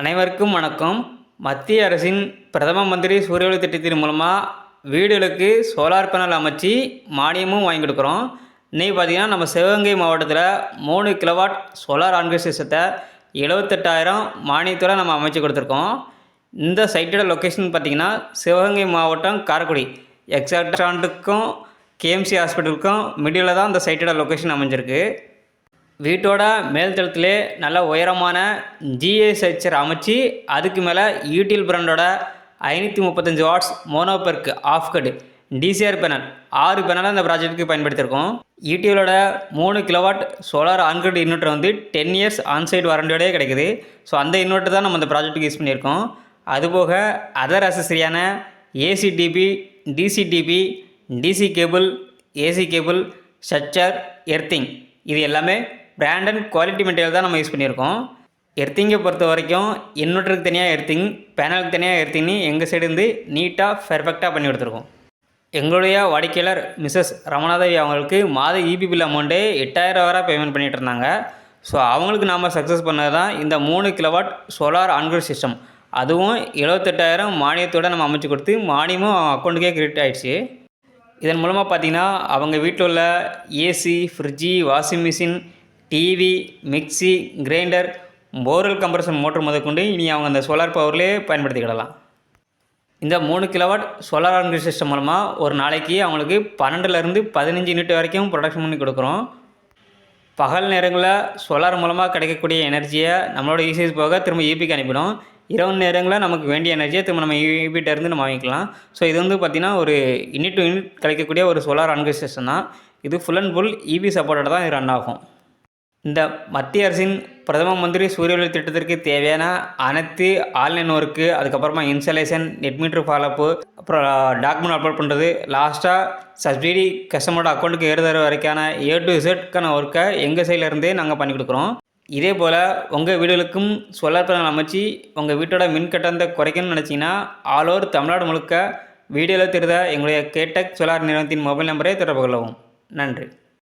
அனைவருக்கும் வணக்கம். மத்திய அரசின் பிரதம மந்திரி சூரிய ஒளி திட்டத்தின் மூலமாக வீடுகளுக்கு சோலார் பேனல் அமைச்சு மானியமும் வாங்கி கொடுக்குறோம். இன்றைக்கி பார்த்தீங்கன்னா நம்ம சிவகங்கை மாவட்டத்தில் மூணு கிலோவாட் சோலார் ஆன்கிரி சிஸ்டத்தை எழுபத்தெட்டாயிரம் மானியத்தோட நம்ம அமைச்சு கொடுத்துருக்கோம். இந்த சைட்டோட லொக்கேஷன் பார்த்தீங்கன்னா சிவகங்கை மாவட்டம் காரைக்குடி. எக்ஸாக்டாண்டுக்கும் கேஎம்சி ஹாஸ்பிட்டலுக்கும் மிடில் தான் இந்த சைட்டோட லொக்கேஷன் அமைஞ்சிருக்கு. வீட்டோட மேல் தளத்திலே நல்ல உயரமான ஜிஏ ஸ்ட்ரக்சர் அமைச்சு அதுக்கு மேலே யூடிஎல் பிராண்டோட ஐநூற்றி முப்பத்தஞ்சு watts mono PERC half cut DCR panel ஆறு பேனலாக இந்த ப்ராஜெக்ட்டுக்கு பயன்படுத்தியிருக்கோம் யூடிஎலோட மூணு kilowatt solar on grid inverter வந்து டென் இயர்ஸ் ஆன்சைட் வாரண்டியோடய கிடைக்குது. ஸோ அந்த இன்வெர்ட்டர் தான் நம்ம இந்த ப்ராஜெக்ட்டுக்கு யூஸ் பண்ணியிருக்கோம். அதுபோக other அசசரியான ACDB DCDB DC DC cable AC cable structure earthing இது எல்லாமே பிராண்ட் அண்ட் குவாலிட்டி மெட்டீரியல் தான் நம்ம யூஸ் பண்ணியிருக்கோம். எர்த்திங்கை பொறுத்த வரைக்கும் இன்வெர்ட்டருக்கு தனியாக எர்த்திங் பேனலுக்கு தனியாக எர்த்திங்னு எங்கள் சைடு இருந்து நீட்டாக பெர்ஃபெக்டாக பண்ணி கொடுத்துருக்கோம். எங்களுடைய வாடிக்கையாளர் மிஸ்ஸஸ் ரமணாதேவி அவங்களுக்கு மாத இபி பில் அமௌண்ட்டே எட்டாயிரம் வரை பேமெண்ட் பண்ணிகிட்டு இருந்தாங்க. ஸோ அவங்களுக்கு நாம் சக்ஸஸ் பண்ணது தான் இந்த மூணு கிலோவாட் சோலார் ஆன்கிரிட் சிஸ்டம் அதுவும் எழுபத்தெட்டாயிரம் மானியத்தோடு நம்ம அமைச்சு கொடுத்து மானியமும் அக்கௌண்ட்டுக்கே கிரெடிட் ஆகிடுச்சு இதன் மூலமாக பார்த்தீங்கன்னா அவங்க வீட்டில் உள்ள AC fridge washing machine TV mixie grinder borewell compression motor முதற்கொண்டு இனி அவங்க அந்த சோலார் பவர்லேயே பயன்படுத்திக்கிடலாம் இந்த மூணு கிலோவாட் சோலார் ஆன்கிரி சிஸ்டம் மூலமாக ஒரு நாளைக்கு அவங்களுக்கு பன்னெண்டுலேருந்து பதினஞ்சு யூனிட் வரைக்கும் ப்ரொடக்ஷன் பண்ணி கொடுக்குறோம். பகல் நேரங்களில் சோலார் மூலமாக கிடைக்கக்கூடிய எனர்ஜியை நம்மளோட யூசேஜ் போக திரும்ப ஈபிக்கு அனுப்பிடும். இரவு நேரங்களில் நமக்கு வேண்டிய எனர்ஜியை திரும்ப நம்ம யூபிகிட்ட இருந்து நம்ம வாங்கிக்கலாம். ஸோ இது வந்து பார்த்திங்கன்னா ஒரு யூனிட் டு யூனிட் கிடைக்கக்கூடிய ஒரு சோலார் ஆன்கிரி சிஸ்டம் தான். இது ஃபுல் அண்ட் ஃபுல் இபி சப்போர்ட்டோட தான் இது ரன் ஆகும். இந்த மத்திய அரசின் பிரதம மந்திரி சூரிய ஒளி திட்டத்திற்கு தேவையான அனைத்து ஆன்லைன் ஒர்க்கு அதுக்கப்புறமா installation net meter follow up அப்புறம் டாக்குமெண்ட் அப்லோட் பண்ணுறது லாஸ்ட்டாக சப்சிடி கஸ்டமரோட அக்கௌண்ட்டுக்கு ஏறுதர வரைக்கான ஏ டு இசட்க்கான ஒர்க்கை எங்கள் சைட்லேருந்தே நாங்கள் பண்ணி கொடுக்குறோம். இதே போல் உங்கள் வீடுகளுக்கும் சோலார் பேனல் அமைச்சு உங்கள் வீட்டோட மின் கட்டணத்தை குறைக்கணும்னு நினச்சிங்கன்னா ஆல் ஓவர் தமிழ்நாடு முழுக்க வீடியோவில் தெரிந்த எங்களுடைய கேட்டக் சோலார் நிறுவனத்தின் மொபைல் நம்பரை தொடர்பு கொள்ளவும். நன்றி.